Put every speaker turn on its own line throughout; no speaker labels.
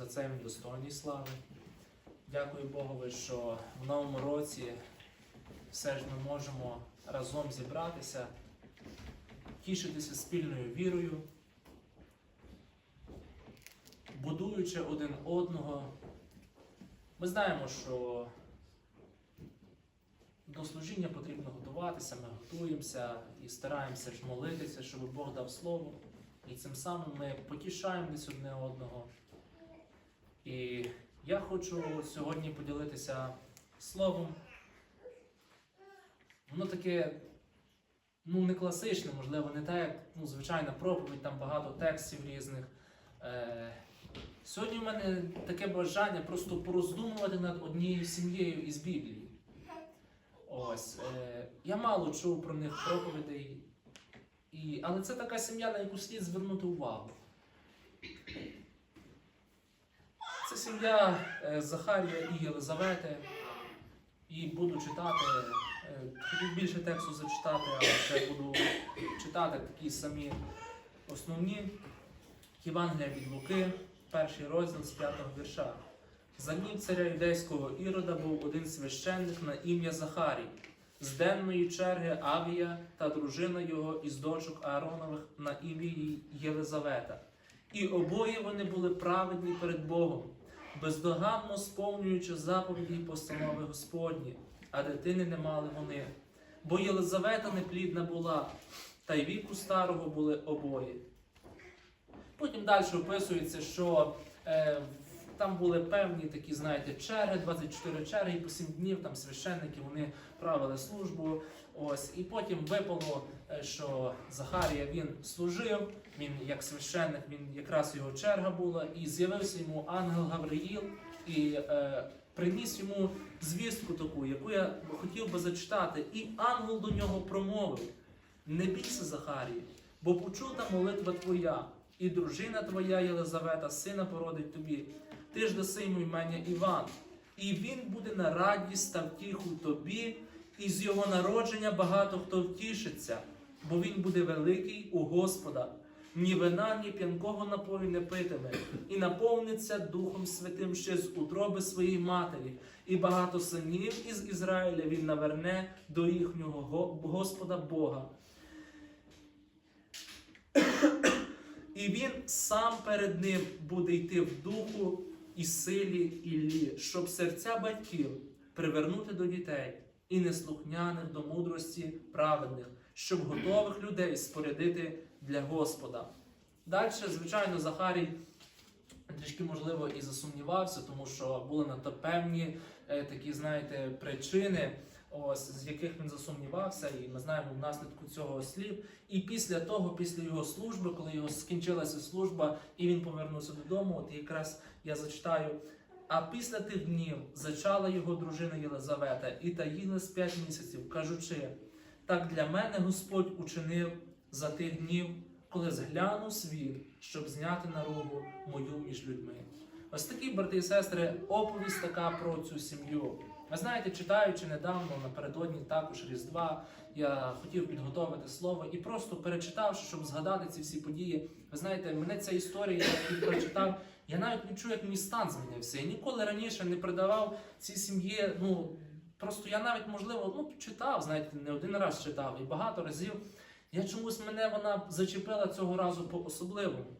За це він достойний слави. Дякую Богові, що в новому році все ж ми можемо разом зібратися, тішитися спільною вірою, будуючи один одного. Ми знаємо, що до служіння потрібно готуватися, ми готуємося і стараємося ж молитися, щоб Бог дав слово. І цим самим ми потішаємо десь одне одного. І я хочу сьогодні поділитися словом. Воно таке, ну, не класичне, можливо, не так, як ну, звичайна проповідь, там багато текстів різних. Е, сьогодні в мене таке бажання просто пороздумувати над однією сім'єю із Біблії. Ось. Е, я мало чув про них проповідей, і, але це така сім'я, на яку слід звернути увагу. Це сім'я е, Захарія і Єлизавети. І буду читати, е, хотів більше тексту зачитати, але ще буду читати такі самі основні. Євангелія від Луки, перший розділ з п'ятого вірша. За днів царя юдейського Ірода був один священник на ім'я Захарій, з денної черги Авія та дружина його із дочок Ааронових на ім'я Єлизавета. І обоє вони були праведні перед Богом, бездоганно сповнюючи заповіді і постанови Господні, а дитини не мали вони. Бо Єлизавета неплідна була, та й віку старого були обоє. Потім далі описується, що е, там були певні такі, знаєте, черги, 24 черги, і по 7 днів там священники вони правили службу. Ось, і потім випало, що Захарія він служив, він як священник, він якраз його черга була, і з'явився йому ангел Гавриїл і е, приніс йому звістку таку, яку я хотів би зачитати. І ангел до нього промовив: Не бійся, Захарія, бо почута молитва твоя, і дружина твоя Єлизавета, сина породить тобі. Ти ж даси йому імення Іван, і він буде на радість та втіху тобі, і з його народження багато хто втішиться, бо він буде великий у Господа. Ні вина, ні п'янкого напою не питиме, і наповниться Духом Святим ще з утроби своєї матері, і багато синів із Ізраїля він наверне до їхнього Господа Бога. І він сам перед ним буде йти в духу і силі Іллі, щоб серця батьків привернути до дітей і неслухняних до мудрості праведних, щоб готових людей спорядити для Господа. Далі, звичайно, Захарій трішки, можливо, і засумнівався, тому що були на то певні е, такі, знаєте, причини, ось, з яких він засумнівався, і ми знаємо внаслідку цього слів. І після того, після його служби, коли його скінчилася служба, і він повернувся додому, от якраз я зачитаю. А після тих днів зачала його дружина Єлизавета і таїлась п'ять місяців, кажучи: так для мене Господь учинив за тих днів, коли зглянув світ, щоб зняти наругу мою між людьми. Ось такі, брати і сестри, оповість така про цю сім'ю. Ви знаєте, читаючи недавно напередодні також Різдва, я хотів підготовити слово і просто перечитавши, щоб згадати ці всі події. Ви знаєте, мене ця історія, я її прочитав, я навіть відчув, як мій стан змінився. Я ніколи раніше не придавав цій сім'ї. Ну просто я навіть можливо ну читав, знаєте, не один раз читав і багато разів. Я чомусь мене вона зачепила цього разу по особливому.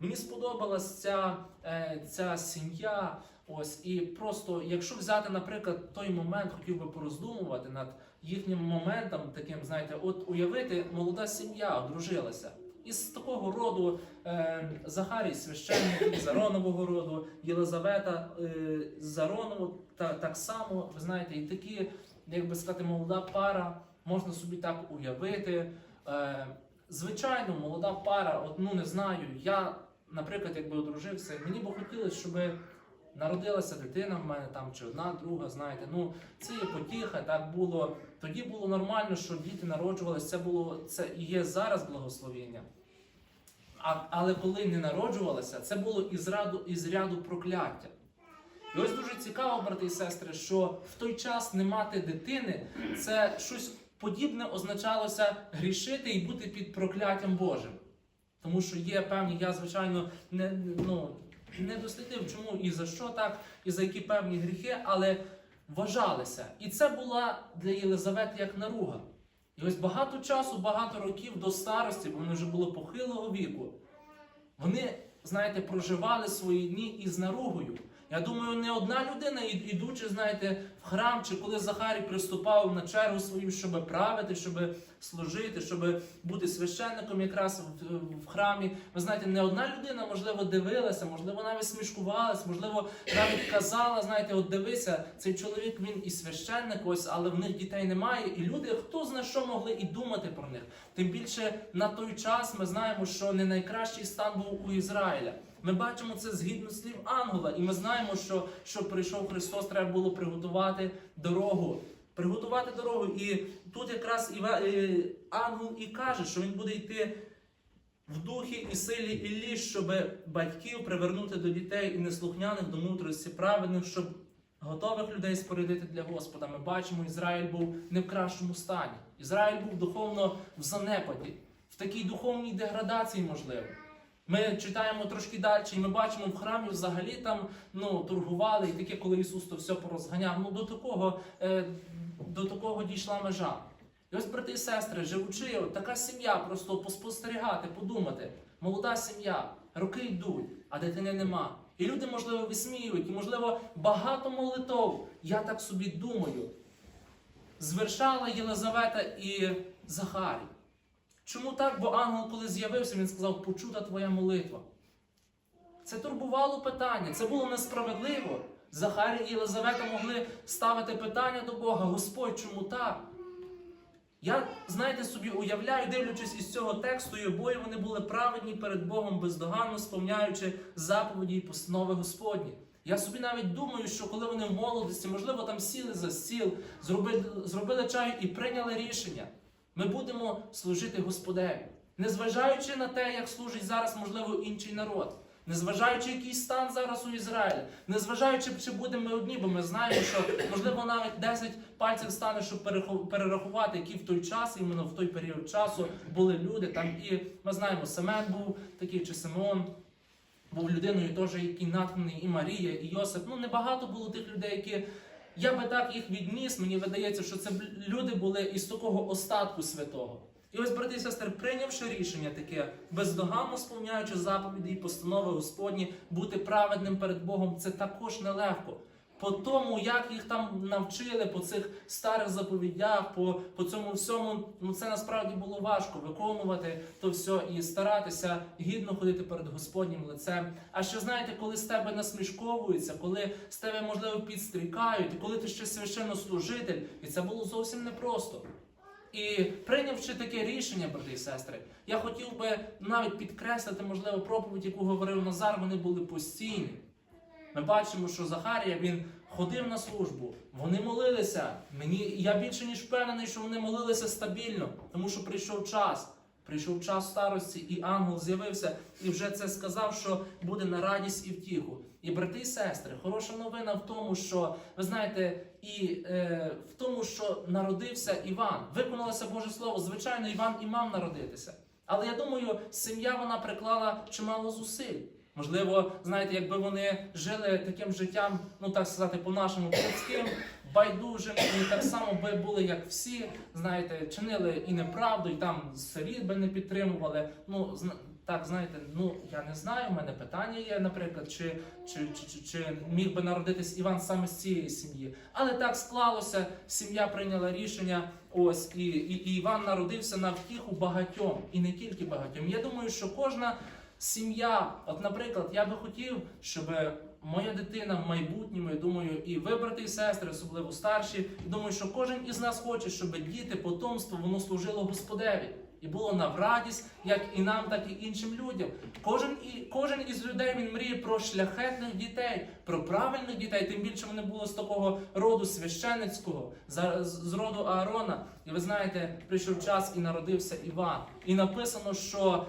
Мені сподобалась ця, е, ця сім'я. Ось і просто, якщо взяти, наприклад, той момент, хотів би пороздумувати над їхнім моментом, таким, знаєте, от уявити, молода сім'я одружилася. Із такого роду е, Захарій, священник із Аронового роду, Єлизавета е, з Аронову, та, так само, ви знаєте, і такі, як би сказати, молода пара, можна собі так уявити. Е, звичайно, молода пара, от, ну не знаю, я, наприклад, якби одружився, мені б хотілося, щоб народилася дитина в мене там чи одна, друга, знаєте, ну це є потіха, так було. Тоді було нормально, що діти народжувалися, це було це є зараз благословення. А, але коли не народжувалися, це було із раду, із ряду прокляття. І ось дуже цікаво, брати і сестри, що в той час не мати дитини це щось подібне означалося грішити і бути під прокляттям Божим. Тому що є певні, я, звичайно, не, ну, не дослідив, чому і за що так, і за які певні гріхи, але вважалися. І це була для Єлизавети як наруга. І ось багато часу, багато років до старості, бо вони вже було похилого віку. Вони, знаєте, проживали свої дні із наругою. Я думаю, не одна людина, ідучи, знаєте, в храм, чи коли Захарій приступав на чергу свою, щоб правити, щоб служити, щоб бути священником якраз в храмі. Ви знаєте, не одна людина, можливо, дивилася, можливо, навіть смішкувалась, можливо, навіть казала, знаєте, от дивися, цей чоловік він і священник, ось, але в них дітей немає. І люди, хто зна що могли і думати про них. Тим більше на той час ми знаємо, що не найкращий стан був у Ізраїля. Ми бачимо це згідно слів ангела, і ми знаємо, що щоб прийшов Христос, треба було приготувати дорогу. Приготувати дорогу. І тут якраз Іва- е, ангел і каже, що він буде йти в духі і силі Іллі, щоб батьків привернути до дітей і неслухняних до мудрості праведних, щоб готових людей спорядити для Господа. Ми бачимо, Ізраїль був не в кращому стані. Ізраїль був духовно в занепаді, в такій духовній деградації, можливо. Ми читаємо трошки далі, і ми бачимо в храмі взагалі там ну, торгували, і таке, коли Ісус то все порозганяв. Ну до такого, е, до такого дійшла межа. І ось, брати і сестри, живучи, така сім'я, просто поспостерігати, подумати. Молода сім'я, роки йдуть, а дитини нема. І люди, можливо, висміюють, і, можливо, багато молитов, я так собі думаю, звершала Єлизавета і Захарій. Чому так? Бо ангел, коли з'явився, він сказав, почута твоя молитва. Це турбувало питання, це було несправедливо. Захарій і Єлизавета могли ставити питання до Бога: Господь, чому так? Я, знаєте, собі уявляю, дивлячись із цього тексту, і обоє вони були праведні перед Богом, бездоганно сповняючи заповіді і постанови Господні. Я собі навіть думаю, що коли вони в молодості, можливо, там сіли за стіл, зробили, зробили чаю і прийняли рішення. Ми будемо служити Господеві, незважаючи на те, як служить зараз, можливо, інший народ. Незважаючи, який стан зараз у Ізраїлі, незважаючи, чи будемо ми одні, бо ми знаємо, що можливо навіть 10 пальців стане, щоб перерахувати, які в той час, іменно в той період часу були люди. Там і ми знаємо, Семен був такий, чи Симеон був людиною, теж який натхнений, і Марія, і Йосип. Ну небагато було тих людей, які я би так їх відніс. Мені видається, що це люди були із такого остатку святого. І ось, брати і сестри, прийнявши рішення таке, бездоганно сповняючи заповіді і постанови Господні, бути праведним перед Богом, це також нелегко. По тому, як їх там навчили, по цих старих заповідях, по, по цьому всьому, ну це насправді було важко виконувати то все і старатися гідно ходити перед Господнім лицем. А ще знаєте, коли з тебе насмішковуються, коли з тебе, можливо, підстрікають, коли ти ще священнослужитель, і це було зовсім непросто. І прийнявши таке рішення, брати і сестри, я хотів би навіть підкреслити, можливо, проповідь, яку говорив Назар, вони були постійні. Ми бачимо, що Захарія він ходив на службу, вони молилися. Мені я більше ніж впевнений, що вони молилися стабільно, тому що прийшов час. Прийшов час старості, і ангел з'явився і вже це сказав, що буде на радість і втіху. І брати і сестри, хороша новина в тому, що ви знаєте, і е, в тому, що народився Іван. Виконалося Боже Слово. Звичайно, Іван і мав народитися. Але я думаю, сім'я вона приклала чимало зусиль. Можливо, знаєте, якби вони жили таким життям, ну так сказати, по-нашому людським, байдужим, і так само би були, як всі, знаєте, чинили і неправду, і там сиріт би не підтримували. Ну, так, знаєте, ну я не знаю, у мене питання є, наприклад, чи, чи, чи, чи міг би народитись Іван саме з цієї сім'ї. Але так склалося, сім'я прийняла рішення. Ось і, і, і Іван народився на втіху багатьом, і не тільки багатьом. Я думаю, що кожна сім'я, от, наприклад, я би хотів, щоб моя дитина в майбутньому, я думаю, і ви, брати і сестри, особливо старші, думаю, що кожен із нас хоче, щоб діти, потомство, воно служило Господеві. І було нам радість, як і нам, так і іншим людям. Кожен і кожен із людей він мріє про шляхетних дітей, про правильних дітей. Тим більше вони були з такого роду священицького, з роду Аарона. І ви знаєте, прийшов час і народився Іван. І написано, що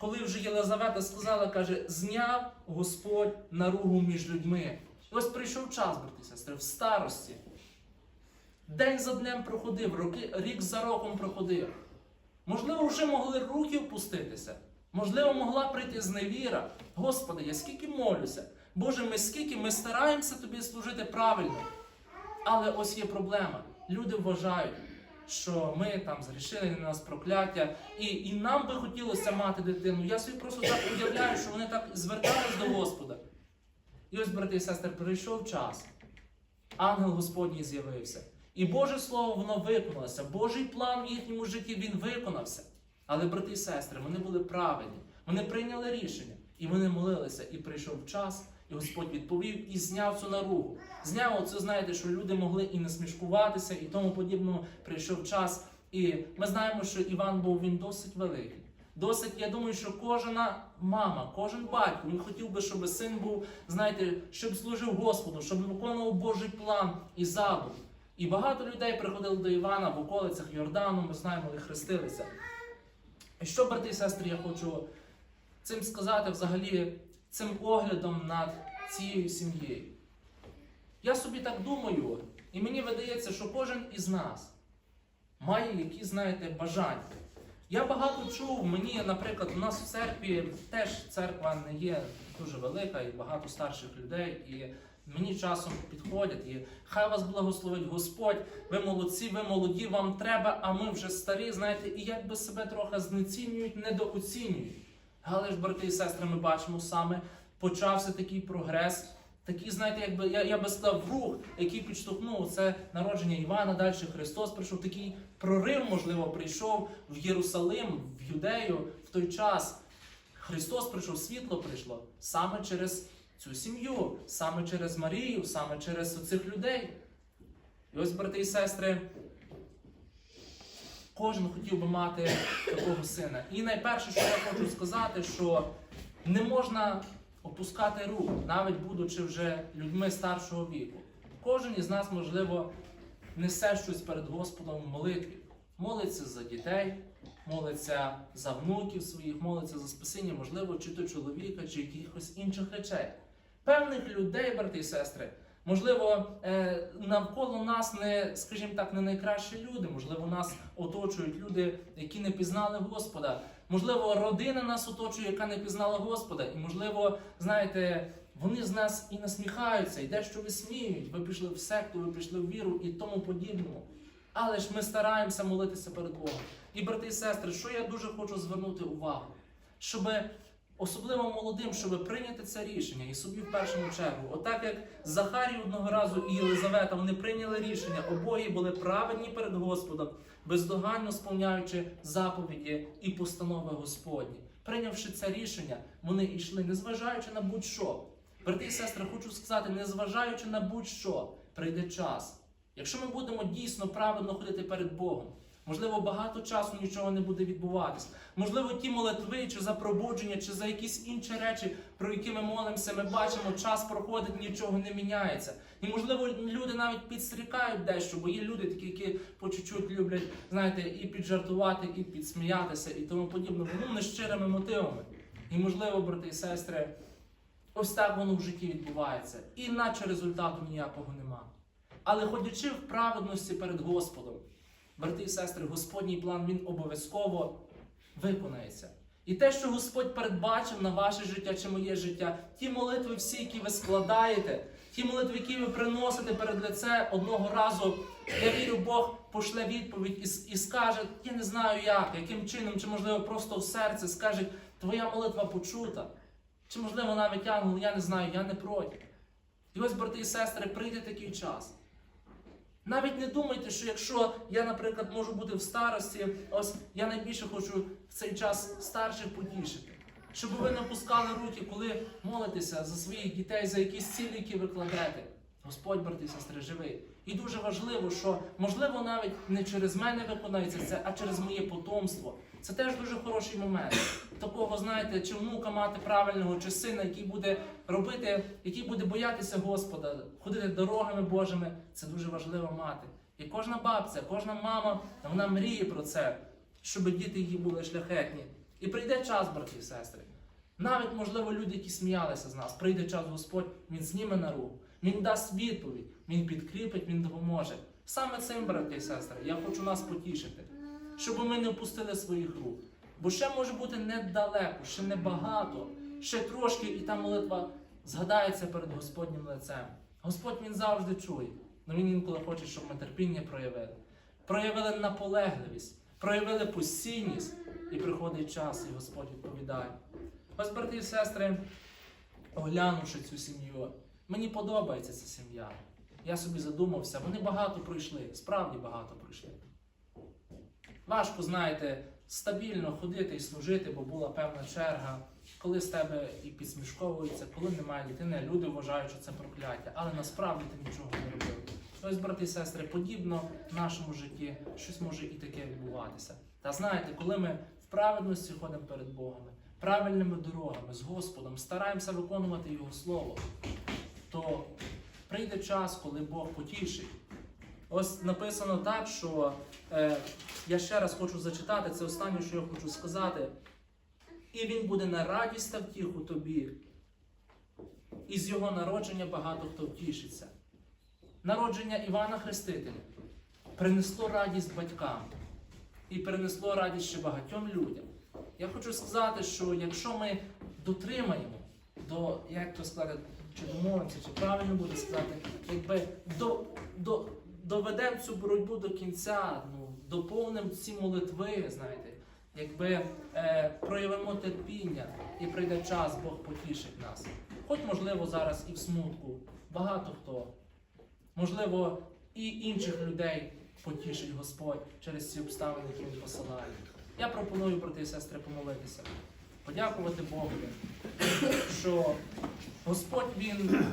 коли вже Єлизавета сказала, каже, зняв Господь наругу між людьми. Ось прийшов час, брати сестри, в старості. День за днем проходив, роки, рік за роком проходив. Можливо, вже могли руки впуститися. Можливо, могла прийти зневіра. Господи, я скільки молюся. Боже, ми скільки ми стараємося тобі служити правильно. Але ось є проблема. Люди вважають, що ми там зрішили на нас прокляття, і, і нам би хотілося мати дитину. Я собі просто так уявляю, що вони так звертались до Господа. І ось, брати і сестри, прийшов час. Ангел Господній з'явився. І Боже Слово, воно виконалося. Божий план в їхньому житті він виконався. Але, брати і сестри, вони були правильні. Вони прийняли рішення. І вони молилися. І прийшов час, і Господь відповів і зняв цю наругу. Зняв оце, знаєте, що люди могли і не смішкуватися, і тому подібному прийшов час. І ми знаємо, що Іван був він досить великий. Досить, я думаю, що кожна мама, кожен батько, він хотів би, щоб син був, знаєте, щоб служив Господу, щоб виконував Божий план і задум. І багато людей приходили до Івана в околицях Йордану, ми знаємо, і хрестилися. І що, брати і сестри, я хочу цим сказати взагалі, цим оглядом над цією сім'єю. Я собі так думаю, і мені видається, що кожен із нас має якісь, знаєте, бажання. Я багато чув, мені, наприклад, у нас в церкві теж церква не є дуже велика і багато старших людей. І мені часом підходять, і хай вас благословить Господь. Ви молодці, ви молоді, вам треба, а ми вже старі, знаєте, і якби себе трохи знецінюють, недооцінюють. Але ж, брати і сестри, ми бачимо саме, почався такий прогрес. Такий, знаєте, якби я, я би сказав, рух, який підштовхнув це народження Івана, далі Христос прийшов. Такий прорив, можливо, прийшов в Єрусалим, в Юдею в той час. Христос прийшов, світло прийшло саме через цю сім'ю, саме через Марію, саме через цих людей. І ось, брати і сестри, кожен хотів би мати такого сина. І найперше, що я хочу сказати, що не можна опускати рук, навіть будучи вже людьми старшого віку. Кожен із нас, можливо, несе щось перед Господом в молитві. Молиться за дітей, молиться за внуків своїх, молиться за спасіння, можливо, чи то чоловіка, чи якихось інших речей. Певних людей, брати і сестри, можливо, е, навколо нас не, скажімо так, не найкращі люди. Можливо, нас оточують люди, які не пізнали Господа. Можливо, родина нас оточує, яка не пізнала Господа. І, можливо, знаєте, вони з нас і насміхаються, і дещо висміюють. Ви пішли в секту, ви пішли в віру і тому подібному. Але ж ми стараємося молитися перед Богом. І, брати і сестри, що я дуже хочу звернути увагу, щоб особливо молодим, щоб прийняти це рішення і собі в першому чергу. Отак як Захарій одного разу і Єлизавета, вони прийняли рішення, обоє були праведні перед Господом, бездоганно сповняючи заповіді і постанови Господні. Прийнявши це рішення, вони йшли, незважаючи на будь-що. Брати і сестри, хочу сказати, незважаючи на будь-що, прийде час. Якщо ми будемо дійсно правильно ходити перед Богом, можливо, багато часу нічого не буде відбуватись. Можливо, ті молитви, чи за пробудження, чи за якісь інші речі, про які ми молимося, ми бачимо, час проходить, нічого не міняється. І можливо, люди навіть підстрікають дещо, бо є люди, такі, які по чуть-чуть люблять, знаєте, і піджартувати, і підсміятися, і тому подібне. Ну, не щирими мотивами. І можливо, брати і сестри, ось так воно в житті відбувається. І наче результату ніякого нема. Але ходячи в праведності перед Господом, брати і сестри, Господній план він обов'язково виконається. І те, що Господь передбачив на ваше життя чи моє життя, ті молитви, всі, які ви складаєте, ті молитви, які ви приносите перед лице одного разу, я вірю, Бог пошле відповідь і, і скаже, я не знаю як, яким чином, чи можливо просто в серце скаже, твоя молитва почута. Чи можливо навіть ангел, я не знаю, я не проти. І ось, брати і сестри, прийде такий час. Навіть не думайте, що якщо я, наприклад, можу бути в старості, ось я найбільше хочу в цей час старших потішити. Щоб ви не пускали руки, коли молитеся за своїх дітей, за якісь цілі, які ви. Господь, брати і сестри, живий. І дуже важливо, що можливо навіть не через мене виконається це, а через моє потомство. Це теж дуже хороший момент. Такого, знаєте, чи внука мати правильного, чи сина, який буде робити, який буде боятися Господа, ходити дорогами Божими. Це дуже важливо мати. І кожна бабця, кожна мама, вона мріє про це, щоб діти її були шляхетні. І прийде час, брати і сестри. Навіть, можливо, люди, які сміялися з нас, прийде час Господь, Він зніме на руку, Він дасть відповідь, Він підкріпить, Він допоможе. Саме цим, брати і сестри, я хочу нас потішити, щоб ми не впустили своїх рук. Бо ще може бути недалеко, ще небагато, ще трошки, і та молитва згадається перед Господнім лицем. Господь він завжди чує, але він інколи хоче, щоб ми терпіння проявили. Проявили наполегливість, проявили постійність, і приходить час, і Господь відповідає. Ось, брати і сестри, оглянувши цю сім'ю, мені подобається ця сім'я. Я собі задумався, вони багато пройшли, справді багато пройшли. Важко, знаєте, стабільно ходити і служити, бо була певна черга, коли з тебе і підсмішковуються, коли немає дитини, люди вважають, що це прокляття, але насправді ти нічого не робив. Ось, брати і сестри, подібно в нашому житті щось може і таке відбуватися. Та знаєте, коли ми в праведності ходимо перед Богом, правильними дорогами з Господом, стараємося виконувати Його Слово, то прийде час, коли Бог потішить. Ось написано так, що е, я ще раз хочу зачитати, це останнє, що я хочу сказати. І він буде на радість та втіху тобі. І з його народження багато хто втішиться. Народження Івана Хрестителя принесло радість батькам і принесло радість ще багатьом людям. Я хочу сказати, що якщо ми дотримаємо до, як то сказати, чи домовимося, чи правильно буде сказати, якби до, до, доведемо цю боротьбу до кінця, ну, доповнимо ці молитви, знаєте, якби е, проявимо терпіння і прийде час, Бог потішить нас. Хоч, можливо, зараз і в смутку, багато хто. Можливо, і інших людей потішить Господь через ці обставини, які Він посилає. Я пропоную, брати і сестри, помолитися, подякувати Богу, що Господь Він